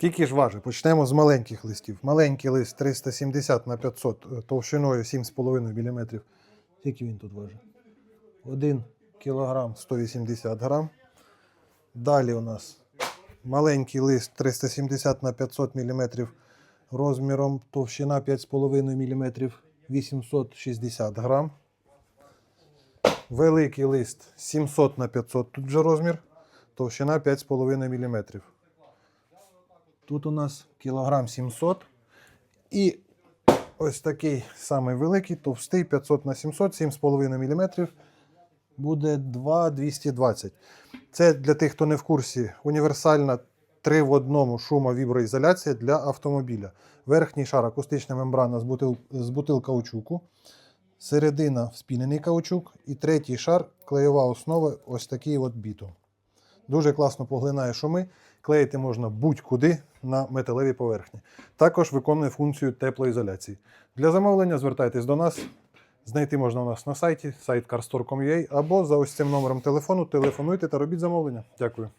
Скільки ж важить? Почнемо з маленьких листів. Маленький лист 370 на 500 е, товщиною 7,5 мм. Скільки він тут важить? 1 кг 180 грам. Далі у нас маленький лист 370 на 500 мм розміром товщина 5,5 мм 860 грам. Великий лист 700 на 500 тут же розмір, товщина 5,5 мм. Тут у нас кілограм 700. І ось такий самий великий, товстий 500 на 700, 7,5 мм. Буде 2,220. Це для тих, хто не в курсі, універсальна 3 в одному шумовіброізоляція для автомобіля. Верхній шар акустична мембрана з бутил, з бутил каучуку, середина вспінений каучук і третій шар клеєва основа ось такий от бітум. Дуже класно поглинає шуми. Клеїти можна будь-куди на металевій поверхні. Також виконує функцію теплоізоляції. Для замовлення звертайтесь до нас. Знайти можна у нас на сайті, сайт carstore.com.ua або за ось цим номером телефону. Телефонуйте та робіть замовлення. Дякую.